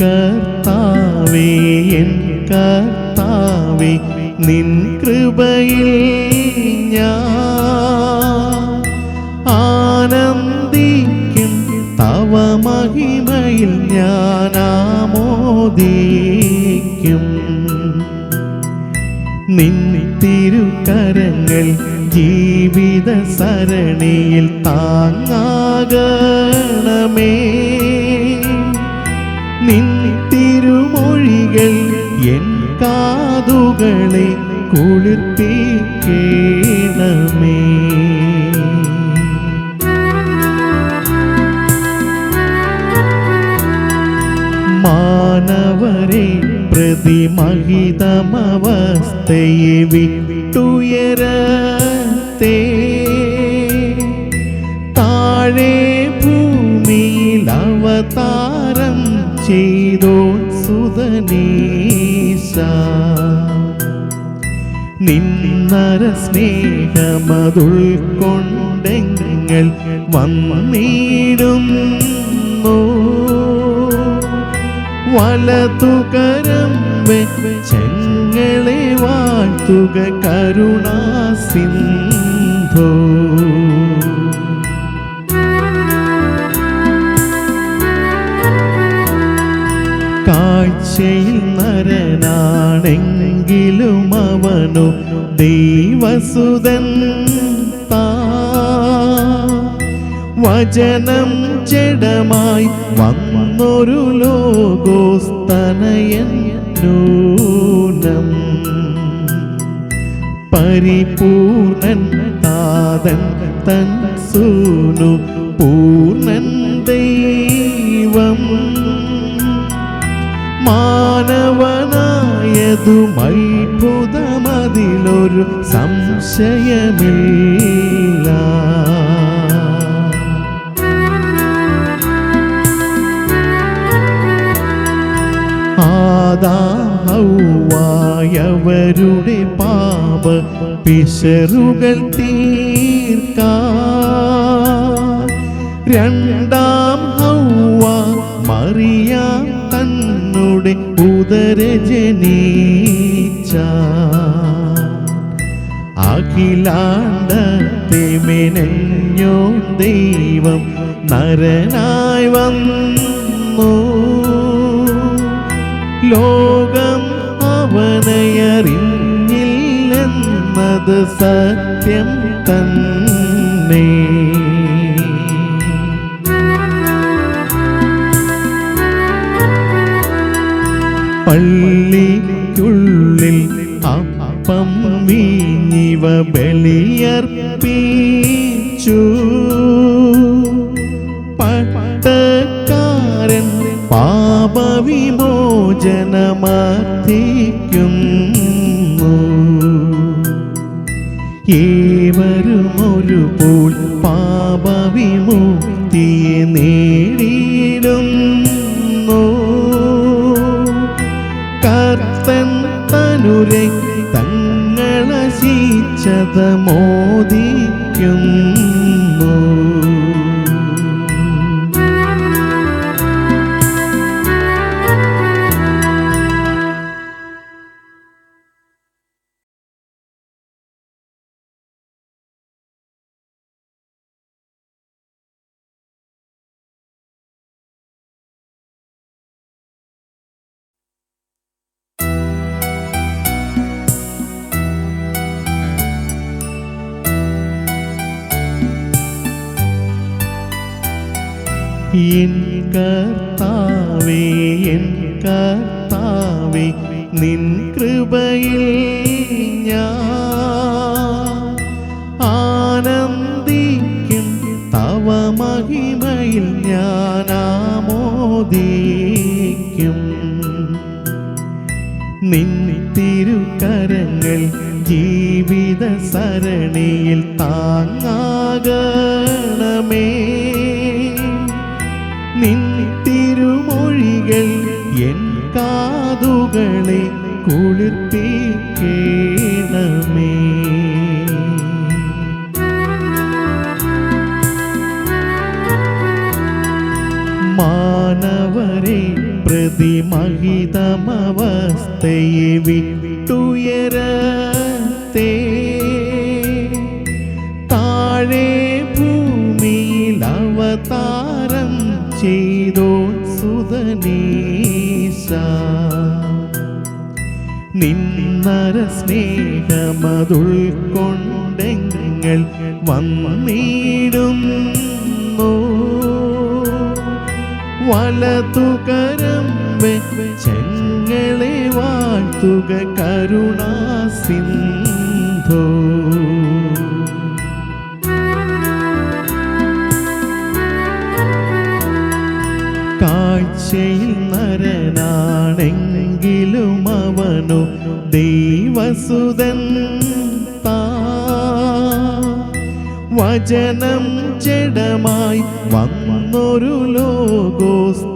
കർത്താവേ എൻ കർത്താവേ നിൻ കൃപയിൽ ഞാൻ ആനന്ദിക്കും. തവ മഹിമയിൽ ഞാൻ ആമോദിക്കും. നിൻ തിരുക്കരങ്ങൾ ജീവിത സരണിയിൽ താങ്ങാകണമേ. നിൻ തിരുമൊഴികൾ എൻ കാതുകളെ കുളിർപ്പിക്കണമേ മാനവരെ പ്രതിമഹിതമവസ്ഥയെ വിട്ടുയരത്തെ താഴെ ഭൂമിയിൽ അവതാരം ചെയ്തോ സുതനീശ നിന്നര സ്നേഹമതുൾക്കൊണ്ടെങ്ങൾ വന്നിടുന്നു. വലതുകരം വെച്ചങ്ങളെ വാഴ്ത്തുക കരുണാസിന്ധോ കാഴ്ചയിൽ നരനാണെങ്കിലും അവനു ദൈവസുതൻ വചനം ജഡമായി വന്നൊരു ലോകോസ്തനയൻ നൂനം പരിപൂർണൻ താതൻ തൻ സൂനു പൂർണൻ ദൈവം. മാനവനായതും അത്ഭുതമതിലൊരു സംശയമില്ല. ആദാഹൗവായവരുടെ പാപ പിശറുകൾ തീർക്ക രണ്ടാം തന്നുടെ ഉദര ജനീച്ച അഖിലാണ്ടത്തെ മെനഞ്ഞോ ദൈവം നരനായി വന്നു. ലോകം അവനയറിഞ്ഞില്ലെന്നത് സത്യം തന്നെ. പള്ളിക്കുള്ളിൽ അപ്പം വീഞ്ഞിവ ബലിയർപ്പിച്ചു. പട്ടക്കാരൻ പാപവിമോചനമർത്ഥിക്കുന്നു ഏവരും ഒരു പോൽ പാപവിമുക്തിയെ te amou കർത്താവേ എൻ കർത്താവേ നിൻ കൃപയിൽ ഞാൻ ആനന്ദിക്കും. തവ മഹിമയിൽ ഞാൻ ആമോദിക്കും. നിൻ തിരുക്കരങ്ങൾ ജീവിത സരണിയിൽ താങ്ങാകണമേ. കാതുകളെ കുളിർപ്പിക്കണമേ. മാനവരെ പ്രതിമഹിതമവസ്ഥയെ വിട്ടുയര താഴെ ഭൂമിയിൽ അവതാരം ചെയ്തോ നിന്നര സ്നേഹമതുൾക്കൊണ്ടെങ്ങൾ വന്നിടുന്നു. വലതുകരം വെച്ചങ്ങളെ വാഴ്ത്തുക കരുണാസിന്ധോ കാഴ്ചയിൽ നരനാണെങ്കിലും അവനു ദൈവസുതൻ വചനം ജഡമായി വന്നൊരു ലോകോസ്തനയനു